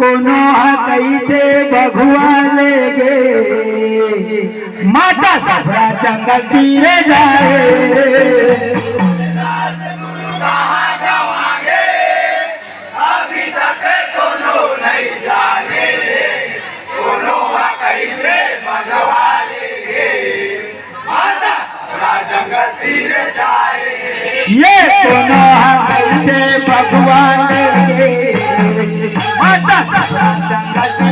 कोनो कैसे बघुआ ले गे माता सफरा जंगल तीरे जाए। ये कोनो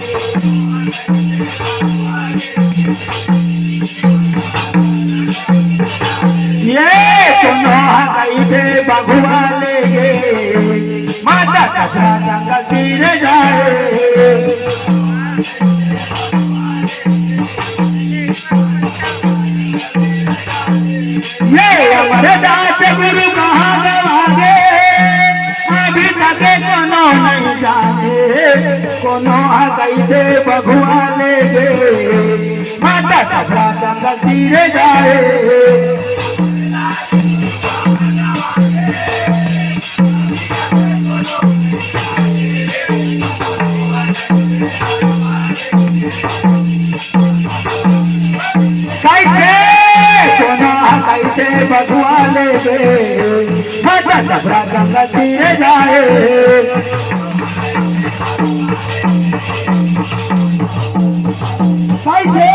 जाए ये कोनो कैसे बघुआ ले गे माता सफरा जंगल तीरे जाए जाने कोनो कैसे बघुआ ले गे माता सफरा जंगल तीरे जाए कैसे कोनो कैसे बघुआ ले गे माता सफरा जंगल तीरे जाए कैसे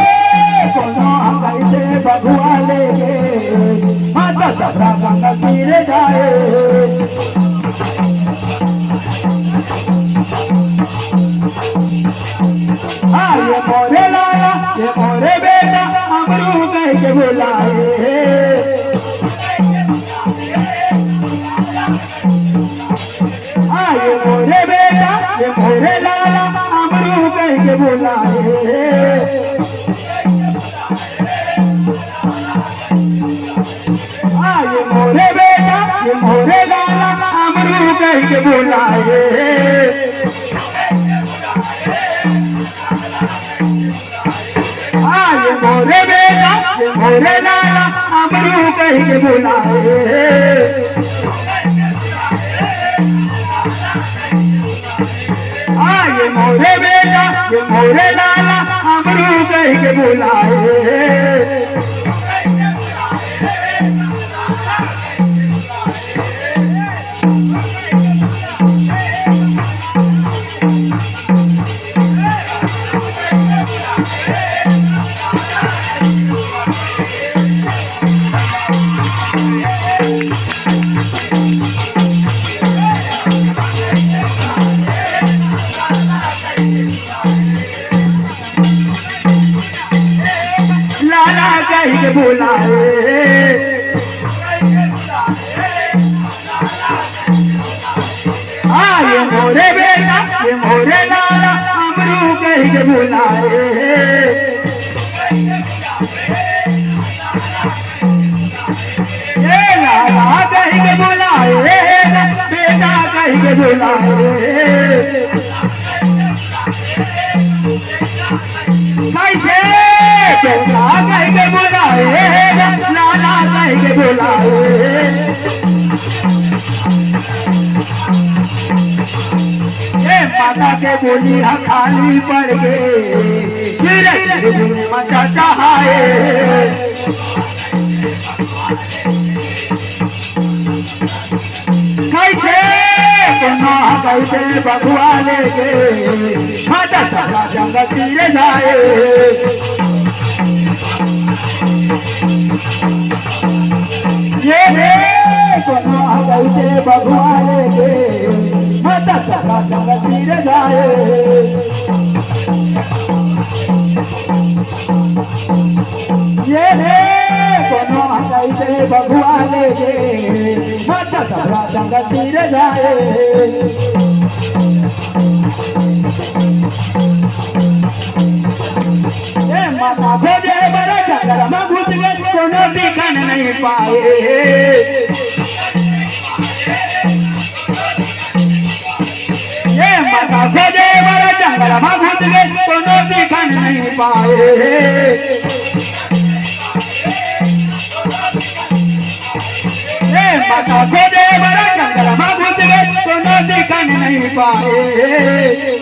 कोनो कैसे बघुआ ले गे माता सफरा जंगल तीरे जाए हाँ ये मोरे के बुलाए हाँ ये मोरे बेटा मोरे लाला अमरू कह बुलाए ये मोरे बेटा ये मोरे लाला अमरू कह के बुलाए के बुलाए हाँ ये मोरे बेटा ये मोरे लाला अमरू कह के बुलाए ये लाला कह के बुलाए बेटा कह के बुलाए के बोली हा खाली पड़ गए मचा चाहे। कैसे? कैसे बघुआ ले गे माता सदा जंग तीरे जाए। ये रे कोनो तीरे जाए ये रे कोनो कैसे बघुआ ले गे माता सबरा जंगल तीर जाए ए माता खोजे बड़ा जंगल में घुस गए कोनो दिखन नहीं पाए ये माता खोजे बड़ा जंगल में घुस गए कोनो दिखन नहीं पाए ए माता खोजे बड़ा जंगल में घुस गए कोनो दिखन नहीं पाए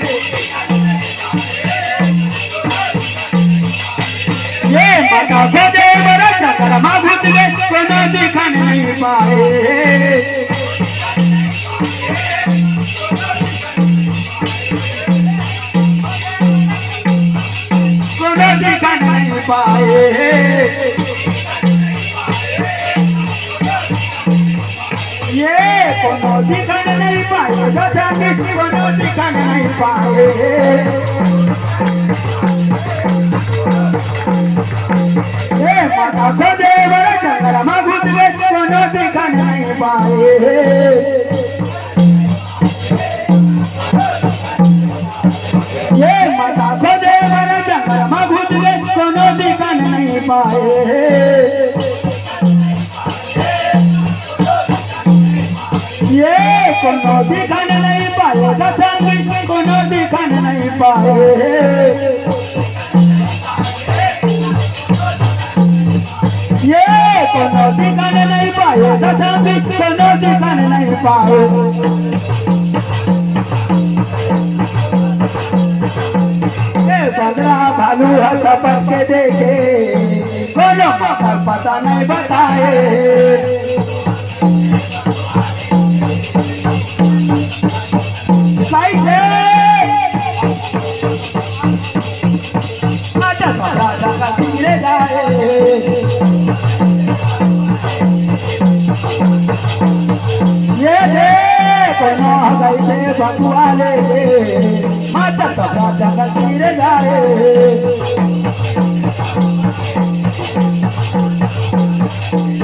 ये माता खोजे बड़ा जंगल में घुस गए कोनो दिखन नहीं पाए पाए। ये कोनो दिखन नहीं पाए दादा जी कोनो दिखन नहीं पाए। ये माता को दे बड़ा जंगल में कोनो दिखन नहीं पाए। पाए। ये कोनो दिखन नहीं पाए दसंगी कोनो दिखन नहीं पाए। ये कोनो दिखन नहीं पाए दसंगी कोनो दिखन नहीं पाए। बगरा भालू है के देखे। कोनो मकर पता नहीं बताए Saite! Aja sabra jaga tire jae. ये दे कोनो गई दे बकुआ ले दे माता सबरा जागा तire जाए